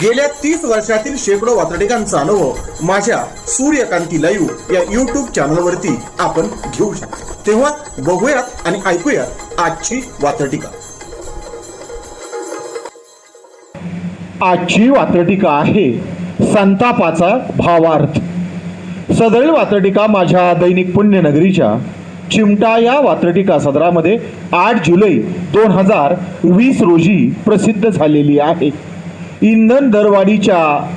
गेल्या तीस वर्षातील शेकडो वातडिकांचा अनुभव माझ्या सूर्यकांती लाईव्ह या युट्यूब चॅनलवरती आपण घेऊ शकतो. तेव्हा बघूयात आणि ऐकूयात आजची वातडिका आजची वात्रटिका आहे संतापाचा भावार्थ. सदरील वात्रटिका माझ्या दैनिक पुण्यनगरीच्या चिमटा या वात्रटिका सदरामध्ये आठ जुलै दोन हजार वीस रोजी प्रसिद्ध झालेली आहे. इंधन दरवाढीच्या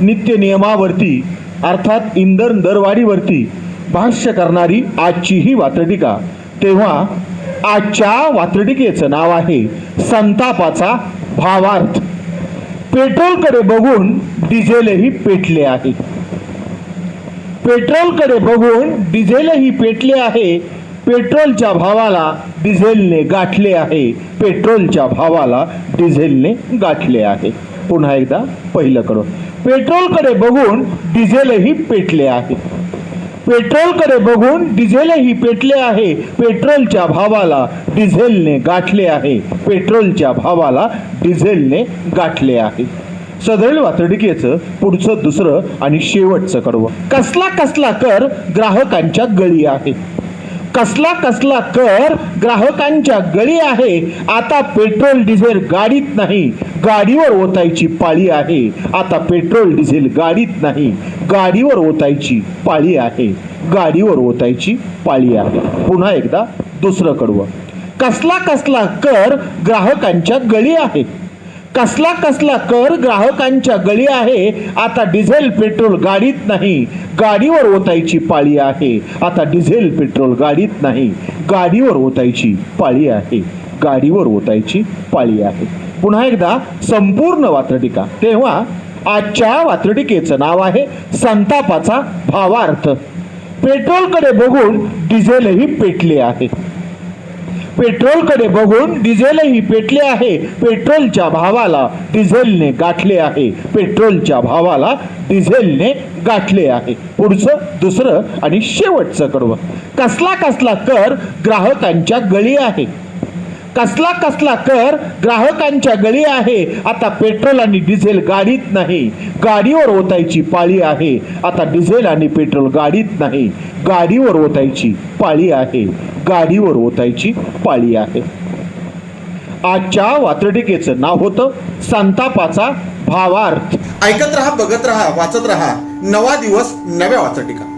नित्य नियमावरती अर्थात इंधन दरवाढीवरती भाष्य करणारी आजची ही वात्रटिका. तेव्हा आजच्या वात्रटिकेचं नाव आहे संतापाचा भावार्थ. पेट्रोलकडे बघून डिझेलही पेटले आहे. पेट्रोलकडे बघून डिझेलही पेटले आहे. पेट्रोलच्या भावाला डिझेलने गाठले आहे. पेट्रोलच्या भावाला डिझेलने गाठले आहे. पुन्हा एकदा पहिलं कडून पेट्रोलकडे बघून डिझेलही पेटले आहे. पेट्रोलकडे बघून डिझेलही पेटले आहे. पेट्रोलच्या भावाला डिझेलने गाठले आहे. पेट्रोलच्या भावाला डिझेलने गाठले आहे. सदैल वातडिकेचं पुढचं दुसरं आणि शेवटचं कडवं कसला कसला कर ग्राहकांच्या गळी आहे. कसला कसला कर ग्राहकांच्या गळी आहे. आता पेट्रोल डिझेल गाडीत नाही. गाडीवर ओतायची पाळी आहे. आता पेट्रोल डिझेल गाडीत नाही. गाडीवर ओतायची पाळी आहे. गाडीवर ओतायची पाळी आहे. पुन्हा एकदा दुसरं कडवं. कसला कसला कर ग्राहकांच्या गळी आहे. कसला कसला कर ग्राहकांच्या गळी आहे आता डिझेल पेट्रोल गाडीत नाही. गाडीवर ओतायची पाळी आहे आता डिझेल पेट्रोल गाडीत नाही. गाडीवर ओतायची पाळी आहे गाडीवर ओतायची पाळी आहे. पुन्हा एकदा संपूर्ण वात्रटिका. तेव्हा आजच्या वात्रटिकेचं नाव आहे संतापाचा भावार्थ. पेट्रोलकडे बघून डिझेलही पेटले आहे. पेट्रोलकडे बघून डिझेलही पेटले आहे. पेट्रोलच्या भावाला डिझेलने गाठले आहे. पेट्रोलच्या भावाला डिझेलने गाठले आहे. पुढचं दुसरं आणि शेवटचं कडवं. कसला कसला कर ग्राहकांच्या गळी आहे. कसला कसला कर ग्राहकांच्या गळी आहे. आता पेट्रोल आणि डिझेल गाडीत नाही. गाडीवर ओतायची पाळी आहे. आता डिझेल आणि पेट्रोल गाडीत नाही. गाडीवर ओतायची पाळी आहे. गाडीवर ओतायची पाळी आहे. आजच्या वात्रटिकेचं नाव होतं संतापाचा भावार्थ. ऐकत रहा बघत रहा वाचत रहा. नवा दिवस नव्या वाचटिका